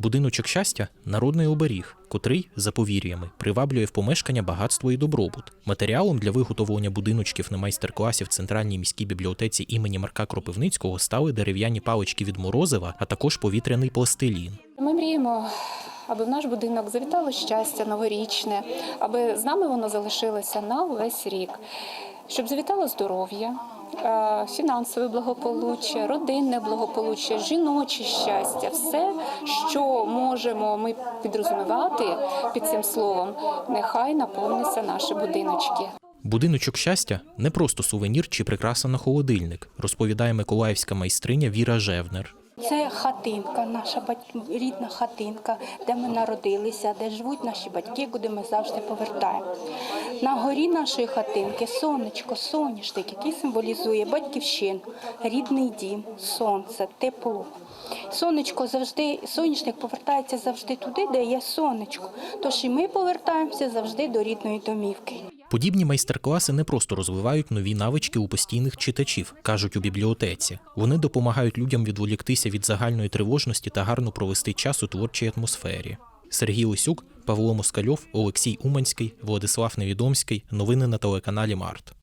Будиночок щастя народний оберіг, котрий, за повір'ями, приваблює в помешкання багатство і добробут. Матеріалом для виготовлення будиночків на майстер-класі в центральній міській бібліотеці імені Марка Кропивницького стали дерев'яні палички від морозива, а також повітряний пластилін. Ми мріємо, аби в наш будинок завітало щастя новорічне, аби з нами воно залишилося на увесь рік, щоб завітало здоров'я, фінансове благополуччя, родинне благополуччя, жіноче щастя, все, що можемо ми підрозумівати під цим словом, нехай наповниться наші будиночки. Будиночок щастя не просто сувенір чи прикраса на холодильник, розповідає миколаївська майстриня Віра Жевнер. Це хатинка, наша рідна хатинка, де ми народилися, де живуть наші батьки, куди ми завжди повертаємо. На горі нашої хатинки сонечко, соняшник, який символізує батьківщину, рідний дім, сонце, тепло. Сонечко завжди, соняшник повертається завжди туди, де є сонечко. Тож і ми повертаємося завжди до рідної домівки. Подібні майстер-класи не просто розвивають нові навички у постійних читачів, кажуть у бібліотеці. Вони допомагають людям відволіктися від загальної тривожності та гарно провести час у творчій атмосфері. Сергій Лисюк, Павло Москальов, Олексій Уманський, Владислав Невідомський. Новини на телеканалі Март.